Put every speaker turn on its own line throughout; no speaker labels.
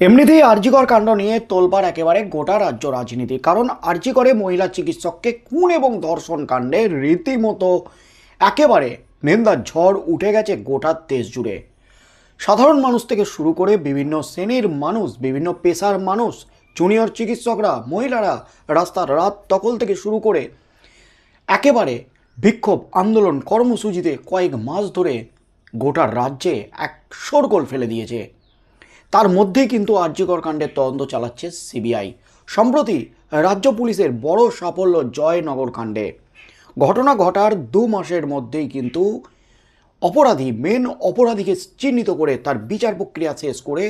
এমনিতেই আরজিকর কাণ্ড নিয়ে তোলবার একেবারে গোটা রাজ্য রাজনীতি। কারণ আরজিকরে মহিলা চিকিৎসককে খুন এবং ধর্ষণ কাণ্ডে রীতিমতো একেবারে নিন্দার ঝড় উঠে গেছে গোটা দেশ জুড়ে। সাধারণ মানুষ থেকে শুরু করে বিভিন্ন শ্রেণির মানুষ, বিভিন্ন পেশার মানুষ, জুনিয়র চিকিৎসকরা, মহিলারা রাস্তার রাত দখল থেকে শুরু করে একেবারে বিক্ষোভ আন্দোলন কর্মসূচিতে কয়েক মাস ধরে গোটা রাজ্যে এক শোরগোল ফেলে দিয়েছে। তার মধ্যেই কিন্তু আর্যিকর কাণ্ডের তদন্ত চালাচ্ছে সিবিআই। সম্প্রতি রাজ্য পুলিশের বড় সাফল্য জয়নগর কাণ্ডে। ঘটনা ঘটার দু মাসের মধ্যেই কিন্তু অপরাধী মেন অপরাধীকে চিহ্নিত করে তার বিচার প্রক্রিয়া শেষ করে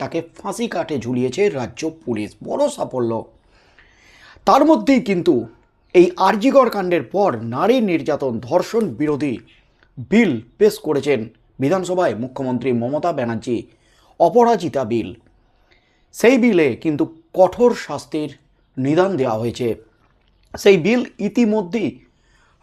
তাকে ফাঁসি কাটে ঝুলিয়েছে রাজ্য পুলিশ। বড় সাফল্য। তার মধ্যেই কিন্তু এই আরজিগড় কাণ্ডের পর নারী নির্যাতন ধর্ষণ বিরোধী বিল পেশ করেছেন বিধানসভায় মুখ্যমন্ত্রী মমতা ব্যানার্জি। অপরাজিতা বিল। সেই বিলে কিন্তু কঠোর শাস্তির নিদান দেওয়া হয়েছে। সেই বিল ইতিমধ্যেই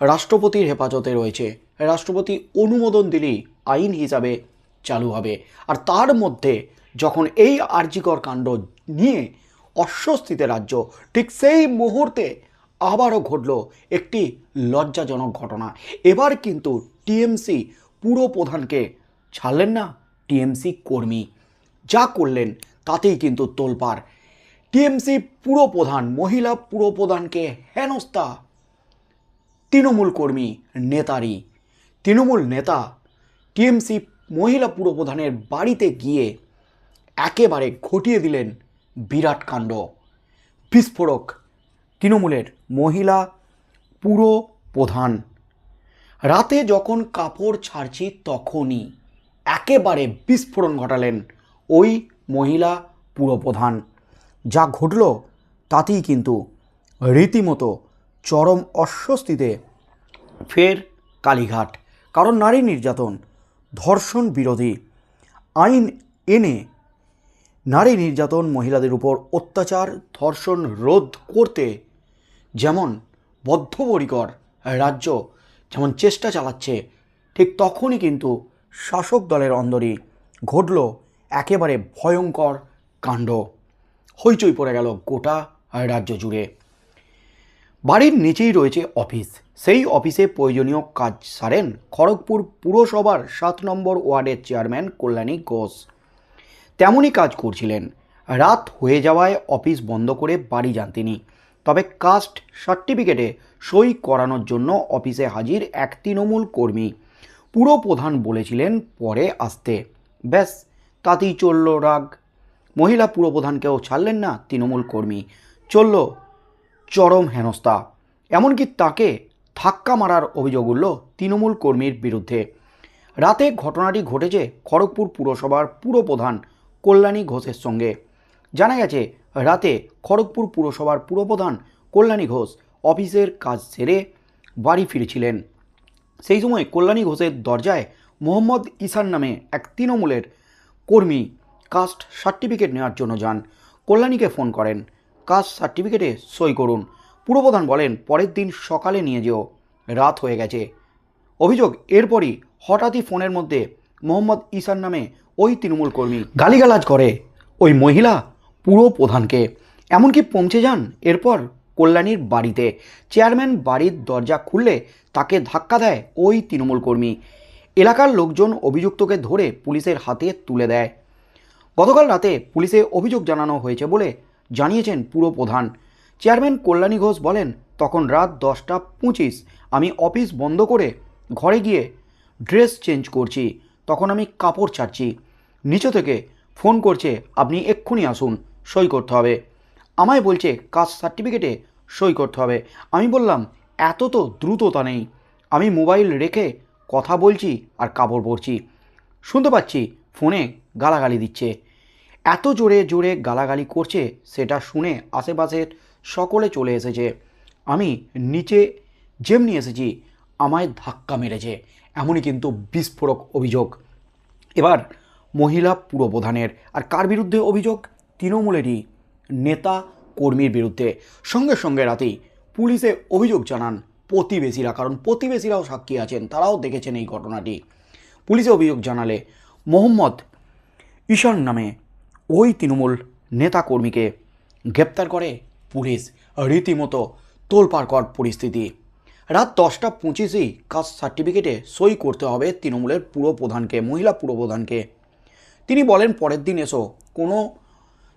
রাষ্ট্রপতির হেফাজতে রয়েছে। রাষ্ট্রপতি অনুমোদন দিলেই আইন হিসাবে চালু হবে। আর তার মধ্যে যখন এই আর্যিকর কাণ্ড নিয়ে অস্বস্তিতে রাজ্য, ঠিক সেই মুহূর্তে আবারও ঘটল একটি লজ্জাজনক ঘটনা। এবার কিন্তু টিএমসি পুরো প্রধানকে ছাড়লেন না। টিএমসি কর্মী যা করলেন তাতেই কিন্তু তোলপাড়। টিএমসি পুরো প্রধান, মহিলা পুরো প্রধানকে হেনস্থা। তৃণমূল কর্মী নেতারই। তৃণমূল নেতা টিএমসি মহিলা পুরপ্রধানের বাড়িতে গিয়ে একেবারে ঘটিয়ে দিলেন বিরাট কাণ্ড। বিস্ফোরক তৃণমূলের মহিলা পুরো প্রধান। রাতে যখন কাপড় ছাড়ছি তখনই একেবারে বিস্ফোরণ ঘটালেন ওই মহিলা পুরপ্রধান। যা ঘটল তাতেই কিন্তু রীতিমতো চরম অস্বস্তিতে ফের কালীঘাট। কারণ নারী নির্যাতন, ধর্ষণ বিরোধী আইন এনে নারী নির্যাতন মহিলাদের উপর অত্যাচার, ধর্ষণ রোধ করতে যেমন বদ্ধপরিকর রাজ্য, যেমন চেষ্টা চালাচ্ছে, ঠিক তখনই কিন্তু শাসক দলের অন্দরই ঘটল একেবারে ভয়ঙ্কর কাণ্ড। হইচই পড়ে গেল গোটা রাজ্য জুড়ে। বাড়ির নিচেই রয়েছে অফিস। সেই অফিসে প্রয়োজনীয় কাজ সারেন খড়গপুর পুরসভার সাত নম্বর ওয়ার্ডের চেয়ারম্যান কল্যাণী ঘোষ। তেমনই কাজ করছিলেন। রাত হয়ে যাওয়ায় অফিস বন্ধ করে বাড়ি যান তিনি। তবে কাস্ট সার্টিফিকেটে সই করানোর জন্য অফিসে হাজির এক তৃণমূল কর্মী। পুরো প্রধান বলেছিলেন, পরে আসতে। ব্যাস তাতেই চলল রাগ। মহিলা পুরপ্রধানকেও ছাড়লেন না তৃণমূল কর্মী। চলল চরম হেনস্থা। এমনকি তাকে ধাক্কা মারার অভিযোগ উঠল তৃণমূল কর্মীর বিরুদ্ধে। রাতে ঘটনাটি ঘটেছে খড়গপুর পুরসভার পুরপ্রধান কল্যাণী ঘোষের সঙ্গে। জানা গেছে, রাতে খড়গপুর পুরসভার পুরপ্রধান কল্যাণী ঘোষ অফিসের কাজ সেরে বাড়ি ফিরেছিলেন। সেই সময় কল্যাণী ঘোষের দরজায় মোহাম্মদ ইসান নামে এক তৃণমূলের কর্মী কাস্ট সার্টিফিকেট নেওয়ার জন্য যান। কল্যাণীকে ফোন করেন। কাস্ট সার্টিফিকেটে সই করুন। পুরপ্রধান বলেন, পরের দিন সকালে নিয়ে যেও। রাত হয়ে গেছে। অভিযোগ, এরপরই হঠাৎই ফোনের মধ্যে মোহাম্মদ ইসান নামে ওই তৃণমূল কর্মী গালিগালাজ করে ওই মহিলা পুরো প্রধানকে এমনকি পৌঁছে যান এরপর কল্যাণীর বাড়িতে। চেয়ারম্যান বাড়ির দরজা খুললে তাকে ধাক্কা দেয় ওই তৃণমূল কর্মী। এলাকার লোকজন অভিযুক্তকে ধরে পুলিশের হাতে তুলে দেয়। গতকাল রাতে পুলিশে অভিযোগ জানানো হয়েছে বলে জানিয়েছেন পুরো প্রধান। চেয়ারম্যান কল্যাণী ঘোষ বলেন, তখন রাত দশটা পঁচিশ আমি অফিস বন্ধ করে ঘরে গিয়ে ড্রেস চেঞ্জ করছি। তখন আমি কাপড় ছাড়ছি। নিচে থেকে ফোন করছে, আপনি এক্ষুনি আসুন, সই করতে হবে। আমায় বলছে, কাস্ট সার্টিফিকেটে সই করতে হবে। আমি বললাম, এত তো দ্রুততা নেই। আমি মোবাইল রেখে কথা বলছি আর কাপড় পরছি। শুনতে পাচ্ছি, ফোনে গালাগালি দিচ্ছে। এত জোরে জোরে গালাগালি করছে, সেটা শুনে আশেপাশের সকলে চলে এসেছে। আমি নিচে যেমনি এসেছি, আমায় ধাক্কা মেরেছে, এমনই কিন্তু বিস্ফোরক অভিযোগ। এবার মহিলা পুরপ্রধানের আর কার বিরুদ্ধে অভিযোগ? তৃণমূলেরই নেতা কর্মীর বিরুদ্ধে। সঙ্গে সঙ্গে রাতেই পুলিশে অভিযোগ জানান প্রতিবেশীরা, কারণ প্রতিবেশীরাও সাক্ষী আছেন, তারাও দেখেছেন এই ঘটনাটি। পুলিশে অভিযোগ জানালে মোহাম্মদ ঈশান নামে ওই তৃণমূল নেতাকর্মীকে গ্রেপ্তার করে পুলিশ। রীতিমতো তোলপাড় তোলপাড়কর পরিস্থিতি। রাত দশটা পঁচিশেই কাস্ট সার্টিফিকেটে সই করতে হবে তৃণমূলের পুরো প্রধানকে, মহিলা পুরো প্রধানকে। তিনি বলেন, পরের দিন এসো, কোনো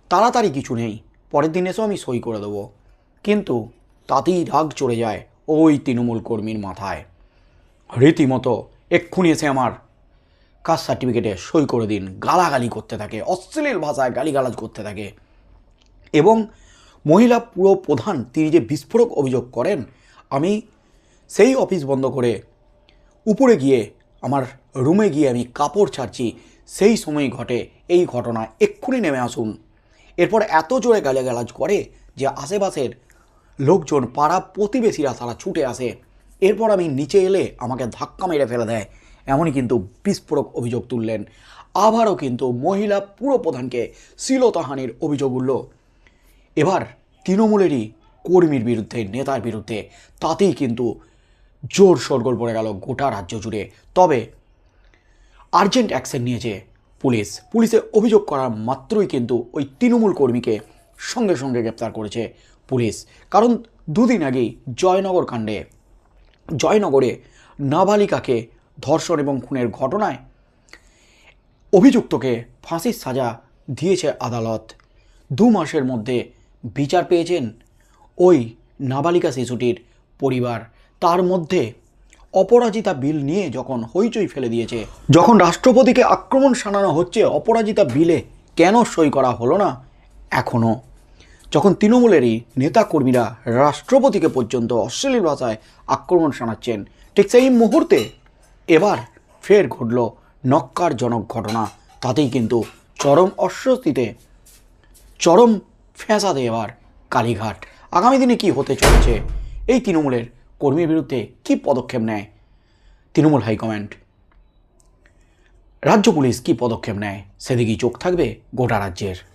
তাড়াতাড়ি কিছু নেই, পরের দিন এসো আমি সই করে দেবো। কিন্তু তাতেই রাগ চড়ে যায়। ওই তৃণমূল কর্মীর মাথায়। রীতিমতো এক্ষুনি এসে আমার কাস্ট সার্টিফিকেটে সই করে দিন, গালাগালি করতে থাকে, অশ্লীল ভাষায় গালিগালাজ করতে থাকে। এবং মহিলা পুরো প্রধান, তিনি যে বিস্ফোরক অভিযোগ করেন, আমি সেই অফিস বন্ধ করে উপরে গিয়ে আমার রুমে গিয়ে আমি কাপড় ছাড়ছি, সেই সময় ঘটে এই ঘটনা। এক্ষুনি নেমে আসুন। এরপর এত জোরে গালাগালাজ করে যে আশেপাশের লোকজন পাড়া প্রতিবেশীরা তারা ছুটে আসে। এরপর আমি নিচে এলে আমাকে ধাক্কা মেরে ফেলে দেয়। এমনই কিন্তু বিস্ফোরক অভিযোগ তুললেন। আবারও কিন্তু মহিলা পুরো প্রধানকে শ্লীলতাহানির অভিযোগ উঠল। এবার তৃণমূলেরই কর্মীর বিরুদ্ধে, নেতার বিরুদ্ধে তাতেই কিন্তু জোর শোরগোল পড়ে গেল গোটা রাজ্য জুড়ে। তবে আর্জেন্ট অ্যাকশন নিয়েছে পুলিশ। পুলিশে অভিযোগ করার মাত্রই কিন্তু ওই তৃণমূল কর্মীকে সঙ্গে সঙ্গে গ্রেপ্তার করেছে। পুলিশ। কারণ দুদিন আগেই জয়নগর কাণ্ডে, জয়নগরে নাবালিকাকে ধর্ষণ এবং খুনের ঘটনায় অভিযুক্তকে ফাঁসির সাজা দিয়েছে আদালত। দু মাসের মধ্যে বিচার পেয়েছেন ওই নাবালিকা শিশুটির পরিবার। তার মধ্যে অপরাজিতা বিল নিয়ে যখন হইচই ফেলে দিয়েছে, যখন রাষ্ট্রপতিকে আক্রমণ শানানো হচ্ছে, অপরাজিতা বিলে কেন সই করা হলো না এখনও যখন তৃণমূলেরই নেতাকর্মীরা রাষ্ট্রপতিকে পর্যন্ত অশ্লীল ভাষায় আক্রমণ শানাচ্ছেন, ঠিক সেই মুহূর্তে এবার ফের ঘটল নক্কারজনক ঘটনা। তাতেই কিন্তু চরম অস্বস্তিতে, চরম ফ্যাঁসাদে এবার কালীঘাট। আগামী দিনে কি হতে চলেছে? এই তৃণমূলের কর্মীর বিরুদ্ধে কি পদক্ষেপ নেয়? তৃণমূল হাইকমান্ড। রাজ্য পুলিশ কি পদক্ষেপ নেয়? সেদিকেই চোখ থাকবে গোটা রাজ্যের।